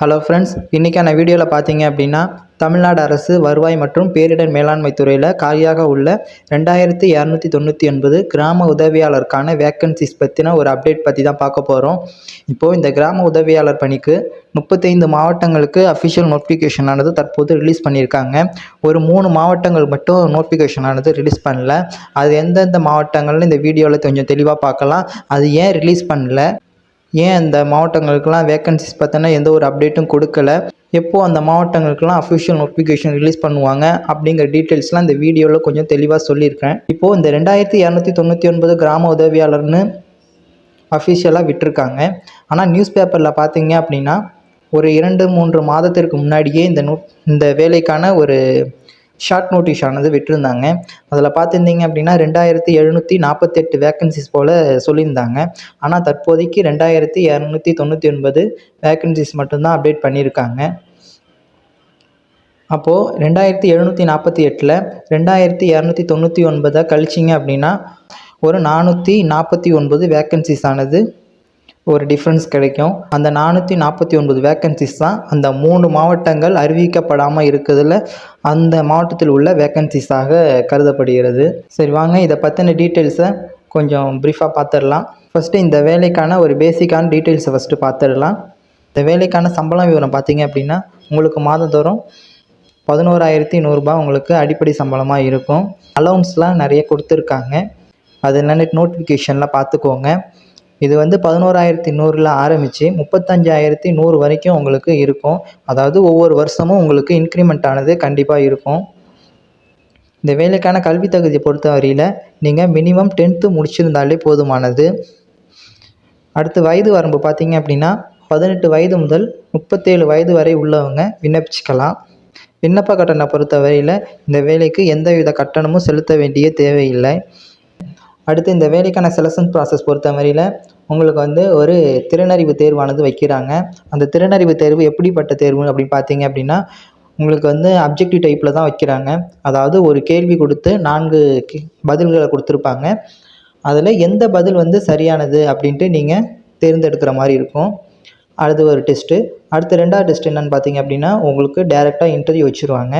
Hello friends இன்றைக்கான வீடியோவில் பார்த்தீங்க அப்படின்னா தமிழ்நாடு அரசு வருவாய் மற்றும் பேரிடர் மேலாண்மை துறையில் காலியாக உள்ள ரெண்டாயிரத்தி இரநூத்தி தொண்ணூற்றி ஒன்பது கிராம உதவியாளருக்கான வேக்கன்சிஸ் பற்றின ஒரு அப்டேட் பற்றி தான் பார்க்க போகிறோம் இப்போது இந்த கிராம உதவியாளர் பணிக்கு முப்பத்தைந்து மாவட்டங்களுக்கு அஃபிஷியல் நோட்டிஃபிகேஷன் ஆனது தற்போது ரிலீஸ் பண்ணியிருக்காங்க. ஒரு மூணு மாவட்டங்கள் மட்டும் நோட்டிஃபிகேஷன் ஆனது ரிலீஸ் பண்ணல. அது எந்தெந்த மாவட்டங்கள்னு இந்த வீடியோவில் கொஞ்சம் தெளிவாக பார்க்கலாம். அது ஏன் ரிலீஸ் பண்ணல? ஏன் அந்த மாவட்டங்களுக்கெல்லாம் வேக்கன்சிஸ் பார்த்தோன்னா எந்த ஒரு அப்டேட்டும் கொடுக்கல? எப்போது அந்த மாவட்டங்களுக்கெல்லாம் அஃபிஷியல் நோட்டிஃபிகேஷன் ரிலீஸ் பண்ணுவாங்க? அப்படிங்கிற டீட்டெயில்ஸ்லாம் இந்த வீடியோவில் கொஞ்சம் தெளிவாக சொல்லியிருக்கேன். இப்போது இந்த ரெண்டாயிரத்தி இரநூத்தி தொண்ணூற்றி ஒன்பது கிராம உதவியாளர்னு அஃபிஷியலாக விட்டுருக்காங்க. ஆனால் நியூஸ் பேப்பரில் பார்த்தீங்க அப்படின்னா ஒரு இரண்டு மூன்று மாதத்திற்கு முன்னாடியே இந்த நோ இந்த வேலைக்கான ஒரு ஷார்ட் நோட்டீஸ் ஆனது விட்டிருந்தாங்க. அதில் பார்த்துருந்தீங்க அப்படின்னா ரெண்டாயிரத்தி எழுநூற்றி நாற்பத்தெட்டு வேக்கன்சிஸ் போல் சொல்லியிருந்தாங்க. ஆனால் தற்போதைக்கு ரெண்டாயிரத்தி இரநூத்தி தொண்ணூற்றி ஒன்பது வேக்கன்சிஸ் மட்டும்தான் அப்டேட் பண்ணியிருக்காங்க. அப்போது ரெண்டாயிரத்தி எழுநூற்றி நாற்பத்தி எட்டில் ரெண்டாயிரத்தி இரநூத்தி தொண்ணூற்றி ஒன்பதை கழிச்சிங்க அப்படின்னா ஒரு நானூற்றி நாற்பத்தி ஒன்பது வேக்கன்சிஸ் ஆனது ஒரு டிஃப்ரென்ஸ் கிடைக்கும். அந்த நானூற்றி நாற்பத்தி ஒன்பது வேக்கன்சிஸ் தான் அந்த மூணு மாவட்டங்கள் அறிவிக்கப்படாமல் இருக்கிறதுல அந்த மாவட்டத்தில் உள்ள வேக்கன்சிஸாக கருதப்படுகிறது. சரி வாங்க இதை பற்றின டீட்டெயில்ஸை கொஞ்சம் ப்ரீஃபாக பார்த்துடலாம் ஃபஸ்ட்டு இந்த வேலைக்கான ஒரு பேசிக்கான டீட்டெயில்ஸை ஃபஸ்ட்டு பார்த்துடலாம் இந்த வேலைக்கான சம்பளம் விவரம் பார்த்தீங்க அப்படின்னா உங்களுக்கு மாதந்தோறும் பதினோராயிரத்தி நூறுரூபா உங்களுக்கு அடிப்படை சம்பளமாக இருக்கும். அலவுன்ஸ்லாம் நிறைய கொடுத்துருக்காங்க. அது என்னென்ன நோட்டிஃபிகேஷனில் பார்த்துக்கோங்க இது வந்து பதினோராயிரத்தி நூறில் ஆரம்பித்து முப்பத்தஞ்சாயிரத்தி நூறு வரைக்கும் உங்களுக்கு இருக்கும். அதாவது ஒவ்வொரு வருஷமும் உங்களுக்கு இன்க்ரிமெண்ட் ஆனது கண்டிப்பாக இருக்கும். இந்த வேலைக்கான கல்வி தகுதியை பொறுத்த வரையில் நீங்கள் மினிமம் டென்த்து முடிச்சிருந்தாலே போதுமானது. அடுத்து வயது வரம்பு பார்த்தீங்க அப்படின்னா பதினெட்டு வயது முதல் முப்பத்தேழு வயது வரை உள்ளவங்க விண்ணப்பிச்சுக்கலாம். விண்ணப்ப கட்டணம் பொறுத்த வரையில் இந்த வேலைக்கு எந்தவித கட்டணமும் செலுத்த வேண்டிய தேவையில்லை. அடுத்து இந்த வேலைக்கான செலெக்ஷன் ப்ராசஸ் பொறுத்த வரையில் உங்களுக்கு வந்து ஒரு திறனறிவு தேர்வானது வைக்கிறாங்க. அந்த திறனறிவு தேர்வு எப்படிப்பட்ட தேர்வு அப்படின்னு பார்த்தீங்க அப்படின்னா உங்களுக்கு வந்து அப்ஜெக்டிவ் டைப்பில் தான் வைக்கிறாங்க. அதாவது ஒரு கேள்வி கொடுத்து நான்கு பதில்களை கொடுத்துருப்பாங்க. அதில் எந்த பதில் வந்து சரியானது அப்படின்ட்டு நீங்கள் தேர்ந்தெடுக்கிற மாதிரி இருக்கும். அடுத்து ஒரு டெஸ்ட்டு அடுத்து ரெண்டாவது டெஸ்ட் என்னென்னு பார்த்தீங்க அப்படின்னா உங்களுக்கு டேரெக்டாக இன்டர்வியூ வச்சுருவாங்க.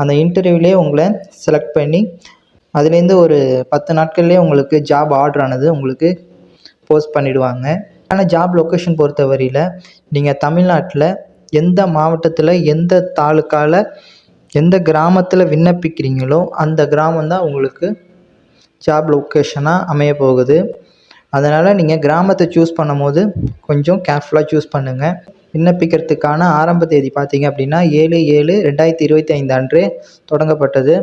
அந்த இன்டர்வியூலேயே உங்களை செலக்ட் பண்ணி அதுலேருந்து ஒரு பத்து நாட்கள்லேயே உங்களுக்கு ஜாப் ஆர்டர் ஆனது உங்களுக்கு போஸ்ட் பண்ணிடுவாங்க. ஆனால் ஜாப் லொக்கேஷன் பொறுத்த வரையில் நீங்கள் தமிழ்நாட்டில் எந்த மாவட்டத்தில் எந்த தாலுக்காவில் எந்த கிராமத்தில் விண்ணப்பிக்கிறீங்களோ அந்த கிராமம் தான் உங்களுக்கு ஜாப் லொக்கேஷனாக அமைய போகுது. அதனால் நீங்கள் கிராமத்தை சூஸ் பண்ணும்போது கொஞ்சம் கேர்ஃபுல்லாக சூஸ் பண்ணுங்கள் விண்ணப்பிக்கிறதுக்கான ஆரம்ப தேதி பார்த்தீங்க அப்படின்னா ஏழு ஏழு ரெண்டாயிரத்தி இருபத்தி ஐந்து அன்று தொடங்கப்பட்டது.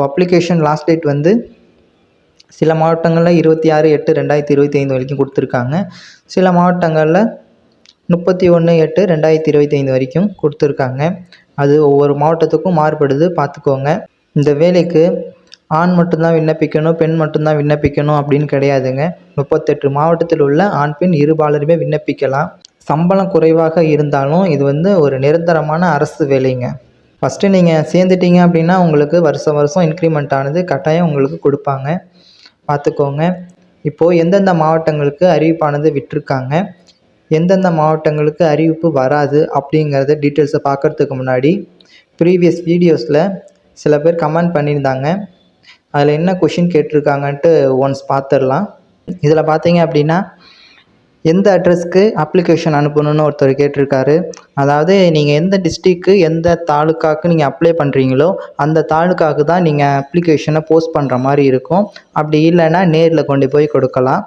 இப்போ அப்ளிகேஷன் லாஸ்ட் டேட் வந்து சில மாவட்டங்களில் இருபத்தி ஆறு எட்டு ரெண்டாயிரத்தி இருபத்தி ஐந்து வரைக்கும் கொடுத்துருக்காங்க. சில மாவட்டங்களில் முப்பத்தி ஒன்று எட்டு ரெண்டாயிரத்தி இருபத்தி ஐந்து வரைக்கும் கொடுத்துருக்காங்க. அது ஒவ்வொரு மாவட்டத்துக்கும் மாறுபடுது. பார்த்துக்கோங்க. இந்த வேலைக்கு ஆண் மட்டும்தான் விண்ணப்பிக்கணும் பெண் மட்டும்தான் விண்ணப்பிக்கணும் அப்படின்னு கிடையாதுங்க. முப்பத்தெட்டு மாவட்டத்தில் உள்ள ஆண் பெண் இருபாலருமே விண்ணப்பிக்கலாம். சம்பளம் குறைவாக இருந்தாலும் இது வந்து ஒரு நிரந்தரமான அரசு வேலைங்க. ஃபஸ்ட்டு நீங்கள் சேர்ந்துட்டீங்க அப்படின்னா உங்களுக்கு வருஷம் வருஷம் இன்க்ரிமெண்ட் ஆனது கட்டாயம் உங்களுக்கு கொடுப்பாங்க. பார்த்துக்கோங்க. இப்போது எந்தெந்த மாவட்டங்களுக்கு அறிவிப்பானது விட்டிருக்காங்க. எந்தெந்த மாவட்டங்களுக்கு அறிவிப்பு வராது அப்படிங்கிறத டீட்டெயில்ஸை பார்க்கறதுக்கு முன்னாடி ப்ரீவியஸ் வீடியோஸில் சில பேர் கமெண்ட் பண்ணியிருந்தாங்க. அதில் என்ன கொஷின் கேட்டிருக்காங்கன்ட்டு ஒன்ஸ் பார்த்துடலாம். இதில் பார்த்தீங்க அப்படின்னா எந்த அட்ரஸ்க்கு அப்ளிகேஷன் அனுப்பணும்னு ஒருத்தர் கேட்டிருக்காரு. அதாவது நீங்கள் எந்த டிஸ்ட்ரிக்கு எந்த தாலுக்காவுக்கு நீங்கள் அப்ளை பண்ணுறீங்களோ அந்த தாலுக்காக்கு தான் நீங்கள் அப்ளிகேஷனை போஸ்ட் பண்ணுற மாதிரி இருக்கும். அப்படி இல்லைன்னா நேரில் கொண்டு போய் கொடுக்கலாம்.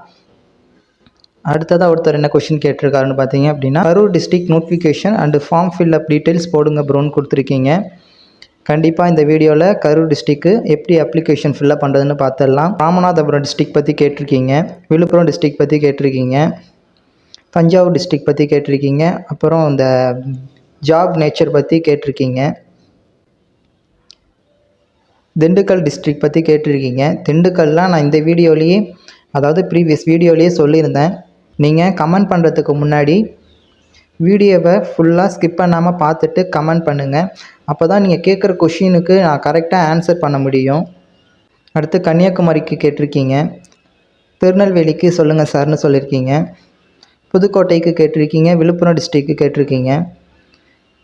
அடுத்ததாக ஒருத்தர் என்ன கொஷின் கேட்டிருக்காருன்னு பார்த்தீங்க அப்படின்னா Karur district notification and form fill up details போடுங்க ப்ரோன்னு கொடுத்துருக்கீங்க. கண்டிப்பாக இந்த வீடியோவில் கரூர் டிஸ்ட்ரிக்கு எப்படி அப்ளிகேஷன் ஃபில்லப் பண்ணுறதுன்னு பார்த்துடலாம். ராமநாதபுரம் டிஸ்ட்ரிக் பற்றி கேட்டிருக்கீங்க. விழுப்புரம் டிஸ்ட்ரிக் பற்றி கேட்டிருக்கீங்க. தஞ்சாவூர் டிஸ்ட்ரிக் பற்றி கேட்டிருக்கீங்க. அப்புறம் இந்த ஜாப் நேச்சர் பற்றி கேட்டிருக்கீங்க. திண்டுக்கல் டிஸ்ட்ரிக் பற்றி கேட்டிருக்கீங்க. திண்டுக்கல்லாம் நான் இந்த வீடியோலேயே அதாவது ப்ரீவியஸ் வீடியோலேயே சொல்லியிருந்தேன். நீங்கள் கமெண்ட் பண்ணுறதுக்கு முன்னாடி வீடியோவை ஃபுல்லாக ஸ்கிப் பண்ணாமல் பார்த்துட்டு கமெண்ட் பண்ணுங்கள் அப்போ தான் நீங்கள் கேட்குற கொஷினுக்கு நான் கரெக்டாக ஆன்சர் பண்ண முடியும். அடுத்து கன்னியாகுமரிக்கு கேட்டிருக்கீங்க. திருநெல்வேலிக்கு சொல்லுங்கள் சார்னு சொல்லியிருக்கீங்க. புதுக்கோட்டைக்கு கேட்டிருக்கீங்க விழுப்புரம் டிஸ்ட்ரிக்கு கேட்டிருக்கீங்க.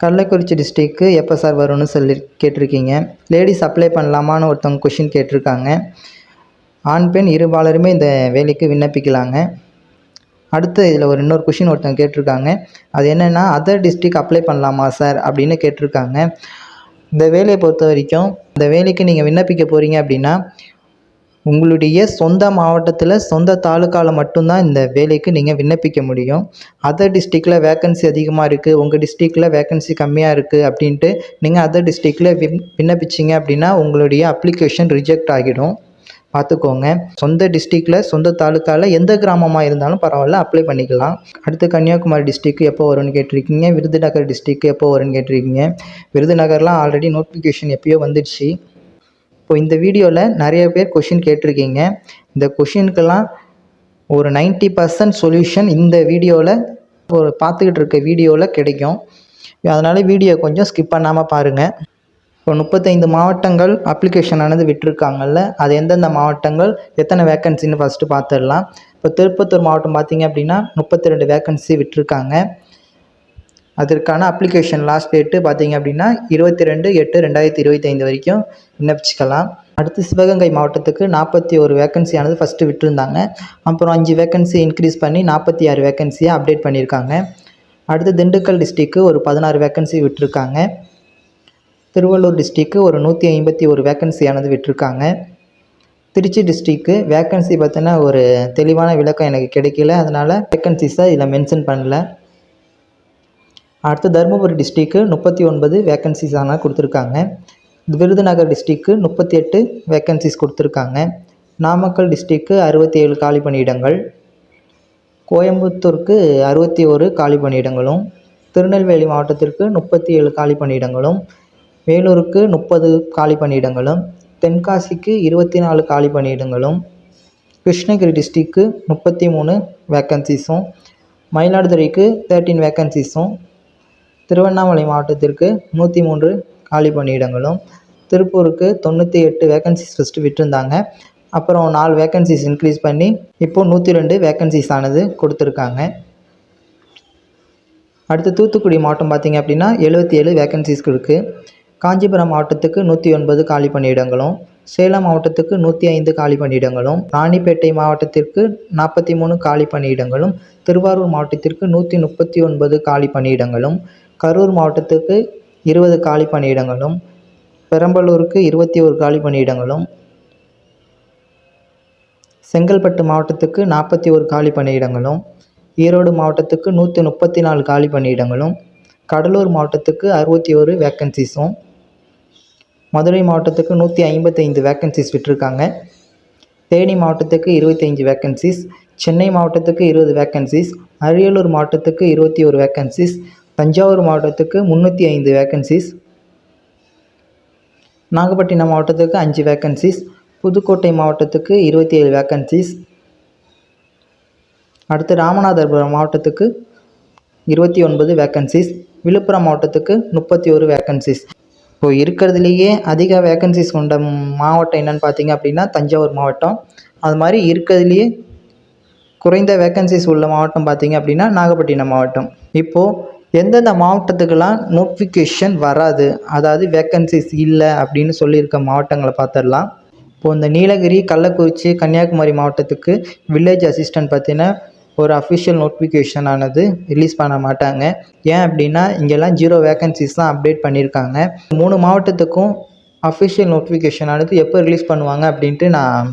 கள்ளக்குறிச்சி டிஸ்ட்ரிக்கு எப்போ சார் வரும்னு சொல்லி கேட்டிருக்கீங்க. லேடிஸ் அப்ளை பண்ணலாமான்னு ஒருத்தவங்க கொஷின் கேட்டிருக்காங்க. ஆண் பெண் இருபாலருமே இந்த வேலைக்கு விண்ணப்பிக்கலாங்க. அடுத்து இதில் ஒரு இன்னொரு கொஷின் ஒருத்தவங்க கேட்டிருக்காங்க. அது என்னென்னா அதர் டிஸ்ட்ரிக் அப்ளை பண்ணலாமா சார் அப்படின்னு கேட்டிருக்காங்க. இந்த வேலையை பொறுத்த வரைக்கும் இந்த வேலைக்கு நீங்கள் விண்ணப்பிக்க போகிறீங்க அப்படின்னா உங்களுடைய சொந்த மாவட்டத்தில் சொந்த தாலுக்காவில் மட்டும்தான் இந்த வேலைக்கு நீங்கள் விண்ணப்பிக்க முடியும். அதர் டிஸ்ட்ரிக்டில் வேக்கன்சி அதிகமாக இருக்குது உங்கள் டிஸ்ட்ரிக்டில் வேக்கன்சி கம்மியாக இருக்குது அப்படின்ட்டு நீங்கள் அதர் டிஸ்ட்ரிக்டில் விண் விண்ணப்பிச்சிங்க அப்படின்னா உங்களுடைய அப்ளிகேஷன் ரிஜெக்ட் ஆகிடும். பார்த்துக்கோங்க சொந்த டிஸ்ட்ரிக்டில் சொந்த தாலுக்காவில் எந்த கிராமமாக இருந்தாலும் பரவாயில்ல அப்ளை பண்ணிக்கலாம். அடுத்து கன்னியாகுமரி டிஸ்ட்ரிக்கு எப்போ வரும்னு கேட்டிருக்கீங்க? விருதுநகர் டிஸ்ட்ரிக் எப்போ வரும்னு கேட்டிருக்கீங்க? விருதுநகர்லாம் ஆல்ரெடி நோட்டிஃபிகேஷன் எப்பயோ வந்துடுச்சு. இப்போ இந்த வீடியோவில் நிறைய பேர் கொஷின் கேட்டிருக்கீங்க. இந்த கொஷினுக்கெல்லாம் ஒரு 90% பர்சன்ட் சொல்யூஷன் இந்த வீடியோவில் ஒரு பார்த்துக்கிட்டு இருக்க வீடியோவில் கிடைக்கும். அதனால் வீடியோ கொஞ்சம் ஸ்கிப் பண்ணாமல் பாருங்கள் இப்போ முப்பத்தைந்து மாவட்டங்கள் அப்ளிகேஷன் ஆனது விட்டுருக்காங்கல்ல அது எந்தெந்த மாவட்டங்கள் எத்தனை வேக்கன்சின்னு ஃபஸ்ட்டு பார்த்துடலாம். இப்போ திருப்பத்தூர் மாவட்டம் பார்த்தீங்க அப்படின்னா முப்பத்தி ரெண்டு வேக்கன்சி விட்டுருக்காங்க. அதற்கான அப்ளிகேஷன் லாஸ்ட் டேட்டு பார்த்தீங்க அப்படின்னா இருபத்தி ரெண்டு எட்டு ரெண்டாயிரத்தி இருபத்தைந்து வரைக்கும் விண்ணப்பிச்சுக்கலாம். அடுத்து சிவகங்கை மாவட்டத்துக்கு நாற்பத்தி ஒரு வேக்கன்சியானது ஃபஸ்ட்டு விட்டுருந்தாங்க. அப்புறம் அஞ்சு வேக்கன்சி இன்க்ரீஸ் பண்ணி நாற்பத்தி ஆறு வேக்கன்சியை அப்டேட் பண்ணியிருக்காங்க. அடுத்து திண்டுக்கல் டிஸ்ட்ரிக்கு ஒரு பதினாறு வேக்கன்சி விட்டுருக்காங்க. திருவள்ளூர் டிஸ்ட்ரிக்கு ஒரு நூற்றி ஐம்பத்தி ஒரு வேக்கன்சியானது விட்டுருக்காங்க. திருச்சி டிஸ்ட்ரிக்கு வேக்கன்சி பற்றின ஒரு தெளிவான விளக்கம் எனக்கு கிடைக்கல. அதனால் வேக்கன்சிஸை இதில் மென்ஷன் பண்ணல. அடுத்து தருமபுரி டிஸ்ட்ரிக்கு முப்பத்தி ஒன்பது வேக்கன்சிஸ் ஆனால் கொடுத்துருக்காங்க. விருதுநகர் டிஸ்ட்ரிக்கு முப்பத்தி எட்டு வேக்கன்சிஸ் கொடுத்துருக்காங்க. நாமக்கல் டிஸ்ட்ரிக்கு அறுபத்தி ஏழு காலி பணியிடங்கள். கோயம்புத்தூருக்கு அறுபத்தி ஒரு காலி பணியிடங்களும். திருநெல்வேலி மாவட்டத்திற்கு முப்பத்தி ஏழு காலி பணியிடங்களும். வேலூருக்கு முப்பது காலி பணியிடங்களும். தென்காசிக்கு இருபத்தி நாலு காலி பணியிடங்களும். கிருஷ்ணகிரி டிஸ்ட்ரிக்கு முப்பத்தி மூணு வேக்கன்சிஸும் மயிலாடுதுறைக்கு தேர்ட்டீன் வேக்கன்சிஸும் திருவண்ணாமலை மாவட்டத்திற்கு நூற்றி மூன்று காலி பணியிடங்களும் திருப்பூருக்கு தொண்ணூற்றி எட்டு வேக்கன்சிஸ் ஃபஸ்ட்டு விட்டுருந்தாங்க. அப்புறம் நாலு வேக்கன்சிஸ் இன்க்ரீஸ் பண்ணி இப்போது நூற்றி ரெண்டு வேக்கன்சிஸ் ஆனது கொடுத்துருக்காங்க. அடுத்து தூத்துக்குடி மாவட்டம் பார்த்திங்க அப்படின்னா எழுபத்தி ஏழு வேக்கன்சிஸ் இருக்குது காஞ்சிபுரம் மாவட்டத்துக்கு நூற்றி ஒன்பது காலி பணியிடங்களும் சேலம் மாவட்டத்துக்கு நூற்றி ஐந்து காலி பணியிடங்களும் ராணிப்பேட்டை மாவட்டத்திற்கு நாற்பத்தி மூணு காலி பணியிடங்களும் திருவாரூர் மாவட்டத்திற்கு நூற்றி முப்பத்தி ஒன்பது காலி பணியிடங்களும் கரூர் மாவட்டத்துக்கு இருபது காலி பணியிடங்களும் பெரம்பலூருக்கு இருபத்தி ஒரு காலி பணியிடங்களும் செங்கல்பட்டு மாவட்டத்துக்கு நாற்பத்தி ஒரு காலி பணியிடங்களும் ஈரோடு மாவட்டத்துக்கு நூற்றி முப்பத்தி நாலு காலி பணியிடங்களும் கடலூர் மாவட்டத்துக்கு அறுபத்தி ஒரு வேக்கன்சிஸும் மதுரை மாவட்டத்துக்கு நூற்றி ஐம்பத்தைந்து வேக்கன்சிஸ் விட்டுருக்காங்க. தேனி மாவட்டத்துக்கு இருபத்தஞ்சி வேக்கன்சிஸ் சென்னை மாவட்டத்துக்கு இருபது வேக்கன்சிஸ் அரியலூர் மாவட்டத்துக்கு இருபத்தி ஒரு வேக்கன்சிஸ் தஞ்சாவூர் மாவட்டத்துக்கு முந்நூற்றி ஐந்து வேக்கன்சிஸ் நாகப்பட்டினம் மாவட்டத்துக்கு அஞ்சு வேக்கன்சிஸ் புதுக்கோட்டை மாவட்டத்துக்கு இருபத்தி ஏழு வேக்கன்சிஸ் அடுத்து ராமநாதபுரம் மாவட்டத்துக்கு இருபத்தி ஒன்பது வேக்கன்சிஸ் விழுப்புரம் மாவட்டத்துக்கு முப்பத்தி ஒரு வேக்கன்சிஸ் இப்போ இருக்கிறதுலையே அதிக வேக்கன்சிஸ் கொண்ட மாவட்டம் என்னன்னு பார்த்தீங்க அப்படின்னா தஞ்சாவூர் மாவட்டம். அது மாதிரி இருக்கிறதுலையே குறைந்த வேக்கன்சிஸ் உள்ள மாவட்டம் பார்த்தீங்க அப்படின்னா நாகப்பட்டினம் மாவட்டம். இப்போது எந்தெந்த மாவட்டத்துக்கெல்லாம் நோட்டிஃபிகேஷன் வராது அதாவது வேக்கன்சிஸ் இல்லை அப்படின்னு சொல்லியிருக்க மாவட்டங்களை பார்த்துடலாம். இப்போது இந்த நீலகிரி கள்ளக்குறிச்சி கன்னியாகுமரி மாவட்டத்துக்கு வில்லேஜ் அசிஸ்டன்ட் பற்றின ஒரு அஃபிஷியல் நோட்டிஃபிகேஷன் ஆனது ரிலீஸ் பண்ண மாட்டாங்க. ஏன் அப்படின்னா இங்கெல்லாம் ஜீரோ வேக்கன்சிஸ் தான் அப்டேட் பண்ணியிருக்காங்க. மூணு மாவட்டத்துக்கும் அஃபிஷியல் நோட்டிஃபிகேஷன் ஆனது எப்போ ரிலீஸ் பண்ணுவாங்க அப்படின்ட்டு நான்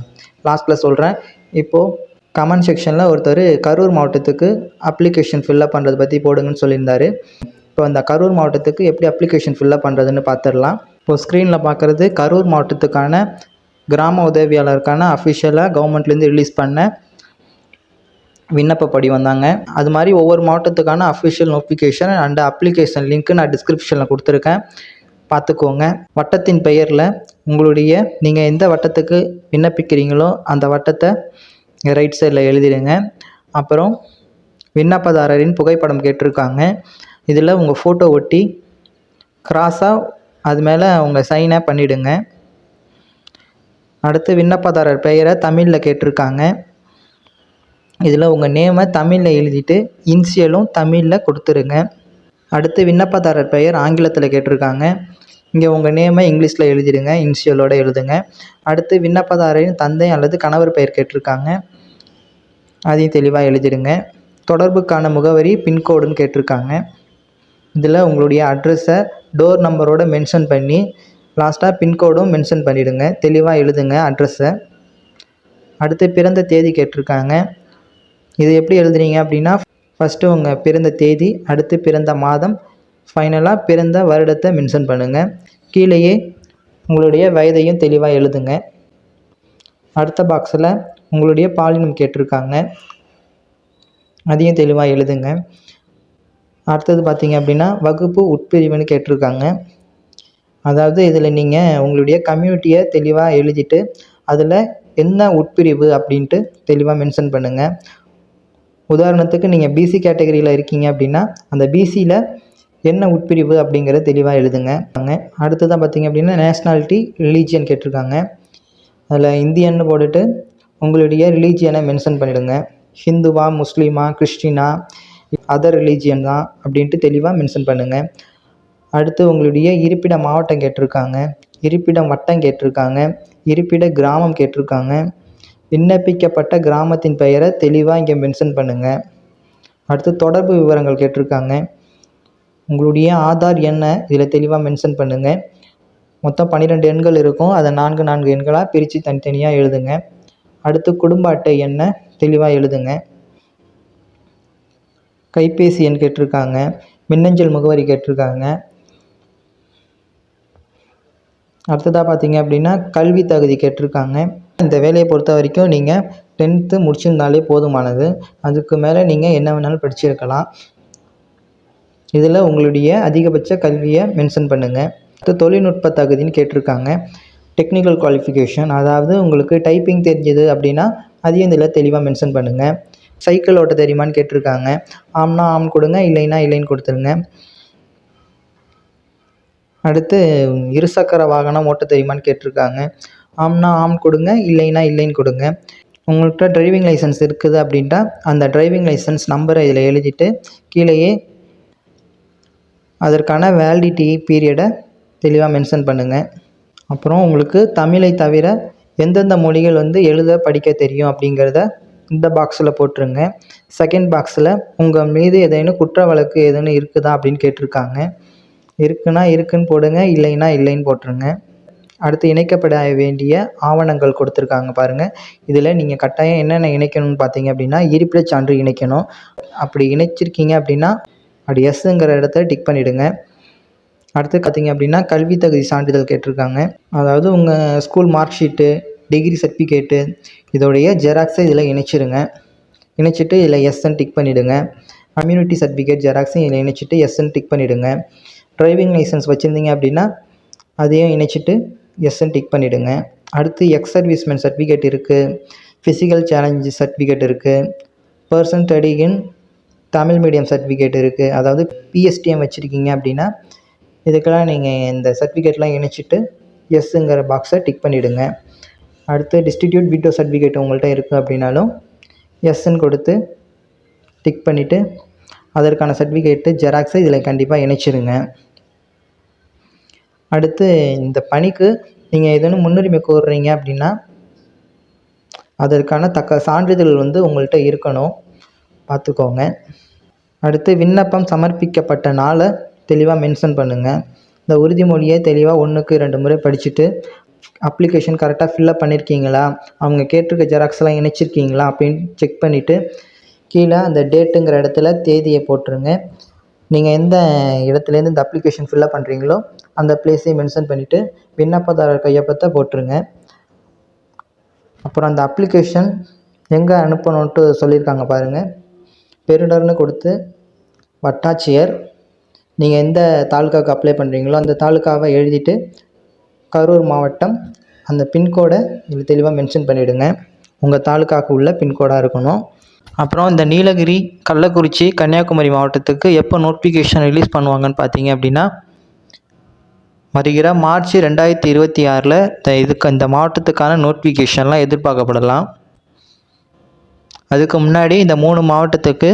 லாஸ்ட்டில் சொல்கிறேன் இப்போது கமெண்ட் செக்ஷனில் ஒருத்தர் கரூர் மாவட்டத்துக்கு அப்ளிகேஷன் ஃபில்லப் பண்ணுறது பற்றி போடுங்கன்னு சொல்லியிருந்தாரு. இப்போ அந்த கரூர் மாவட்டத்துக்கு எப்படி அப்ளிகேஷன் ஃபில்லப் பண்ணுறதுன்னு பார்த்துடலாம் இப்போ ஸ்க்ரீனில் பார்க்குறது கரூர் மாவட்டத்துக்கான கிராம உதவியாளருக்கான அஃபிஷியலாக கவர்மெண்ட்லேருந்து ரிலீஸ் பண்ண விண்ணப்ப படிவம் தாங்க அது மாதிரி ஒவ்வொரு மாவட்டத்துக்கான official notification and application link நான் டிஸ்கிரிப்ஷனில் கொடுத்துருக்கேன். பார்த்துக்கோங்க வட்டத்தின் பெயரில் உங்களுடைய நீங்கள் எந்த வட்டத்துக்கு விண்ணப்பிக்கிறீங்களோ அந்த வட்டத்தை ரைட் சைடில் எழுதிடுங்க. அப்புறம் விண்ணப்பதாரரின் புகைப்படம் கேட்டிருக்காங்க. இதில் உங்கள் ஃபோட்டோ ஒட்டி கிராஸாக அது மேலே உங்கள் சைனை பண்ணிவிடுங்க அடுத்து விண்ணப்பதாரர் பெயரை தமிழில் கேட்டிருக்காங்க. இதில் உங்கள் நேமை தமிழில் எழுதிட்டு இன்சியலும் தமிழில் கொடுத்துருங்க. அடுத்து விண்ணப்பதாரர் பெயர் ஆங்கிலத்தில் கேட்டிருக்காங்க. இங்கே உங்கள் நேமை இங்கிலீஷில் எழுதிடுங்க இனிஷியலோட எழுதுங்க. அடுத்து விண்ணப்பதாரரின் தந்தை அல்லது கணவர் பெயர் கேட்டிருக்காங்க. அதையும் தெளிவாக எழுதிடுங்க. தொடர்புக்கான முகவரி பின்கோடுன்னு கேட்டிருக்காங்க. இதில் உங்களுடைய அட்ரஸை டோர் நம்பரோட மென்ஷன் பண்ணி லாஸ்ட்டாக பின்கோடும் மென்ஷன் பண்ணிவிடுங்க தெளிவாக எழுதுங்க அட்ரஸை அடுத்து பிறந்த தேதி கேட்டிருக்காங்க. இது எப்படி எழுதுறீங்க அப்படின்னா ஃபஸ்ட்டு உங்கள் பிறந்த தேதி அடுத்து பிறந்த மாதம் ஃபைனலாக பிறந்த வருடத்தை மென்ஷன் பண்ணுங்கள் கீழேயே உங்களுடைய வயதையும் தெளிவாக எழுதுங்க. அடுத்த பாக்ஸில் உங்களுடைய பாலினம் கேட்டிருக்காங்க. அதையும் தெளிவாக எழுதுங்க. அடுத்தது பார்த்தீங்க அப்படின்னா வகுப்பு உட்பிரிவுன்னு கேட்டிருக்காங்க. அதாவது இதில் நீங்கள் உங்களுடைய கம்யூனிட்டியை தெளிவாக எழுதிட்டு அதில் என்ன உட்பிரிவு அப்படின்ட்டு தெளிவாக மென்ஷன் பண்ணுங்கள் உதாரணத்துக்கு நீங்கள் பிசி கேட்டகரியில் இருக்கீங்க அப்படின்னா அந்த பிசியில் என்ன உட்பிரிவு அப்படிங்கிறத தெளிவாக எழுதுங்க. அடுத்ததான் பார்த்தீங்க அப்படின்னா நேஷ்னாலிட்டி ரிலீஜியன் கேட்டிருக்காங்க. அதில் இந்தியன்னு போட்டுட்டு உங்களுடைய ரிலீஜியனை மென்ஷன் பண்ணிவிடுங்க ஹிந்துவா முஸ்லீமா கிறிஸ்டினா அதர் ரிலீஜியன் தான் அப்படின்ட்டு தெளிவாக மென்ஷன் பண்ணுங்கள் அடுத்து உங்களுடைய இருப்பிட மாவட்டம் கேட்டிருக்காங்க. இருப்பிடம் வட்டம் கேட்டிருக்காங்க. இருப்பிட கிராமம் கேட்டிருக்காங்க. விண்ணப்பிக்கப்பட்ட கிராமத்தின் பெயரை தெளிவாக இங்கே மென்ஷன் பண்ணுங்கள் அடுத்து தொடர்பு விவரங்கள் கேட்டிருக்காங்க. உங்களுடைய ஆதார் எண்ணை இதில் தெளிவாக மென்ஷன் பண்ணுங்கள் மொத்தம் பன்னிரெண்டு எண்கள் இருக்கும். அதை நான்கு நான்கு எண்களாக பிரித்து தனித்தனியாக எழுதுங்க. அடுத்து குடும்ப அட்டை எண்ணை தெளிவாக எழுதுங்க. கைபேசி எண் கேட்டிருக்காங்க. மின்னஞ்சல் முகவரி கேட்டிருக்காங்க. அடுத்ததாக பார்த்தீங்க அப்படின்னா கல்வி தகுதி கேட்டிருக்காங்க. இந்த வேலையை பொறுத்த வரைக்கும் நீங்கள் டென்த்து முடிச்சிருந்தாலே போதுமானது. அதுக்கு மேலே நீங்கள் என்ன வேணாலும் படிச்சிருக்கலாம். இதில் உங்களுடைய அதிகபட்ச கல்வியை மென்ஷன் பண்ணுங்கள் அடுத்து தொழில்நுட்ப தகுதின்னு கேட்டிருக்காங்க. டெக்னிக்கல் குவாலிஃபிகேஷன் அதாவது உங்களுக்கு டைப்பிங் தெரிஞ்சது அப்படின்னா அதையும் இதில் தெளிவாக மென்ஷன் பண்ணுங்கள் சைக்கிள் ஓட்ட தெரியுமான்னு கேட்டிருக்காங்க. ஆம்னா ஆம் கொடுங்க இல்லைன்னா இல்லைன்னு கொடுத்துருங்க. அடுத்து இருசக்கர வாகனம் ஓட்ட தெரியுமான்னு கேட்டிருக்காங்க. ஆம்னா ஆம் கொடுங்க இல்லைன்னா இல்லைன்னு கொடுங்க. உங்கள்கிட்ட டிரைவிங் லைசன்ஸ் இருக்குது அப்படின்ட்டா அந்த டிரைவிங் லைசன்ஸ் நம்பரை இதில் எழுதிட்டு கீழேயே அதற்கான வேலிடிட்டி பீரியடை தெளிவாக மென்ஷன் பண்ணுங்கள் அப்புறம் உங்களுக்கு தமிழை தவிர எந்தெந்த மொழிகள் வந்து எழுத படிக்க தெரியும் அப்படிங்கிறத இந்த பாக்ஸில் போட்டுருங்க. செகண்ட் பாக்ஸில் உங்கள் மீது ஏதேனும் குற்ற வழக்கு ஏதேனும் இருக்குதா அப்படின்னு கேட்டிருக்காங்க. இருக்குன்னா இருக்குன்னு போடுங்க இல்லைன்னா இல்லைன்னு போட்டுருங்க. அடுத்து இணைக்கப்பட வேண்டிய ஆவணங்கள் கொடுத்துருக்காங்க பாருங்கள் இதில் நீங்கள் கட்டாயம் என்னென்ன இணைக்கணும்னு பார்த்தீங்க அப்படின்னா இருப்பிடச் சான்று இணைக்கணும். அப்படி இணைச்சிருக்கீங்க அப்படின்னா அப்படி எஸ்ஸுங்கிற இடத்த டிக் பண்ணிவிடுங்க அடுத்து பார்த்தீங்க அப்படின்னா கல்வி தகுதி சான்றிதழ் கேட்டிருக்காங்க. அதாவது உங்கள் school mark sheet degree certificate இதோடைய ஜெராக்ஸை இதில் இணைச்சிடுங்க. இணைச்சிட்டு இதில் எஸ்என் டிக் பண்ணிவிடுங்க கம்யூனிட்டி சர்டிஃபிகேட் ஜெராக்ஸையும் இதில் இணைச்சிட்டு எஸ்ன்னு டிக் பண்ணிவிடுங்க டிரைவிங் லைசன்ஸ் வச்சுருந்தீங்க அப்படின்னா அதையும் இணைச்சிட்டு எஸ்என் டிக் பண்ணிவிடுங்க அடுத்து எக்ஸ் சர்வீஸ்மேன் சர்டிஃபிகேட் இருக்குது ஃபிசிக்கல் சேலஞ்சு சர்டிஃபிகேட் இருக்குது person study in Tamil medium certificate இருக்குது அதாவது பிஎஸ்டிஎம் வச்சுருக்கீங்க அப்படின்னா இதுக்கெல்லாம் நீங்கள் இந்த சர்டிஃபிகேட்லாம் இணைச்சிட்டு எஸ்ஸுங்கிற பாக்ஸை டிக் பண்ணிவிடுங்க அடுத்து டிஸ்டிடியூட் வீட்டோ சர்டிஃபிகேட் உங்கள்கிட்ட இருக்குது அப்படின்னாலும் எஸ்ன்னு கொடுத்து டிக் பண்ணிவிட்டு அதற்கான சர்டிஃபிகேட்டு ஜெராக்ஸை இதில் கண்டிப்பாக இணைச்சிருங்க. அடுத்து இந்த பணிக்கு நீங்கள் எதுன்னு முன்னுரிமை கோருறீங்க அப்படின்னா அதற்கான தக்க சான்றிதழ் வந்து உங்கள்கிட்ட இருக்கணும். பார்த்துக்கோங்க அடுத்து விண்ணப்பம் சமர்ப்பிக்கப்பட்ட நாளை தெளிவாக மென்ஷன் பண்ணுங்கள் இந்த உறுதிமொழியை தெளிவாக ஒன்றுக்கு ரெண்டு முறை படிச்சுட்டு அப்ளிகேஷன் கரெக்டாக ஃபில்லப் பண்ணியிருக்கீங்களா அவங்க கேட்டிருக்க ஜெராக்ஸ்லாம் இணைச்சிருக்கீங்களா? அப்படின்னு செக் பண்ணிவிட்டு கீழே அந்த டேட்டுங்கிற இடத்துல தேதியை போட்டுருங்க. நீங்கள் எந்த இடத்துலேருந்து இந்த அப்ளிகேஷன் ஃபில்லப் பண்ணுறீங்களோ அந்த பிளேஸையும் மென்ஷன் பண்ணிவிட்டு விண்ணப்பதாரர் கையொப்பத்தை போட்டுருங்க. அப்புறம் அந்த அப்ளிகேஷன் எங்கே அனுப்பணுன்ட்டு சொல்லியிருக்காங்க பாருங்கள் பெறுநர்னு கொடுத்து வட்டாட்சியர் நீங்கள் எந்த தாலுக்காவுக்கு அப்ளை பண்ணுறீங்களோ அந்த தாலுக்காவை எழுதிட்டு கரூர் மாவட்டம் அந்த பின்கோடை இதில் தெளிவாக மென்ஷன் பண்ணிவிடுங்க உங்கள் தாலுக்காவுக்கு உள்ள பின்கோடாக இருக்கணும். அப்புறம் இந்த நீலகிரி கள்ளக்குறிச்சி கன்னியாகுமரி மாவட்டத்துக்கு எப்போ நோட்டிஃபிகேஷன் ரிலீஸ் பண்ணுவாங்கன்னு பார்த்தீங்க அப்படின்னா வருகிற மார்ச் ரெண்டாயிரத்தி இருபத்தி ஆறில் இந்த இதுக்கு இந்த மாவட்டத்துக்கான நோட்டிஃபிகேஷன்லாம் எதிர்பார்க்கப்படலாம். அதுக்கு முன்னாடி இந்த மூணு மாவட்டத்துக்கு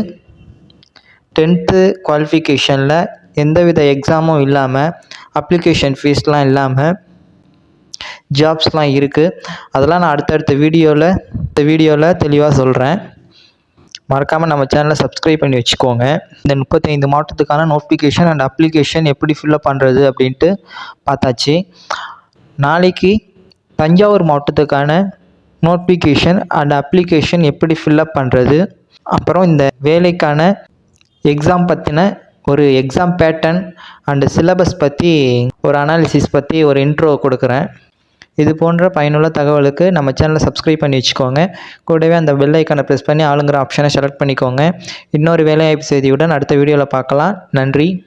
டென்த்து குவாலிஃபிகேஷனில் எந்தவித எக்ஸாமும் இல்லாமல் அப்ளிகேஷன் ஃபீஸ்லாம் இல்லாமல் ஜாப்ஸ்லாம் இருக்குது அதெல்லாம் நான் அடுத்தடுத்த வீடியோவில் இந்த வீடியோவில் தெளிவாக சொல்கிறேன் மறக்காமல் நம்ம சேனலை சப்ஸ்கிரைப் பண்ணி வச்சுக்கோங்க. இந்த முப்பத்தைந்து மாவட்டத்துக்கான நோட்டிஃபிகேஷன் அண்ட் அப்ளிகேஷன் எப்படி ஃபில்லப் பண்ணுறது அப்படின்ட்டு பார்த்தாச்சு. நாளைக்கு தஞ்சாவூர் மாவட்டத்துக்கான நோட்டிஃபிகேஷன் அண்ட் அப்ளிகேஷன் எப்படி ஃபில்லப் பண்ணுறது அப்புறம் இந்த வேலைக்கான எக்ஸாம் பற்றின ஒரு எக்ஸாம் பேட்டர்ன் அண்டு சிலபஸ் பற்றி ஒரு அனாலிசிஸ் பற்றி ஒரு இன்ட்ரோ கொடுக்குறேன். இது போன்ற பயனுள்ள தகவலுக்கு நம்ம சேனலை சப்ஸ்கிரைப் பண்ணி வச்சுக்கோங்க. கூடவே அந்த பெல் ஐக்கானை ப்ரெஸ் பண்ணி ஆளுங்கிற ஆப்ஷனை செலக்ட் பண்ணிக்கோங்க. இன்னொரு வேலைவாய்ப்பு செய்தியுடன் அடுத்த வீடியோவில் பார்க்கலாம். நன்றி.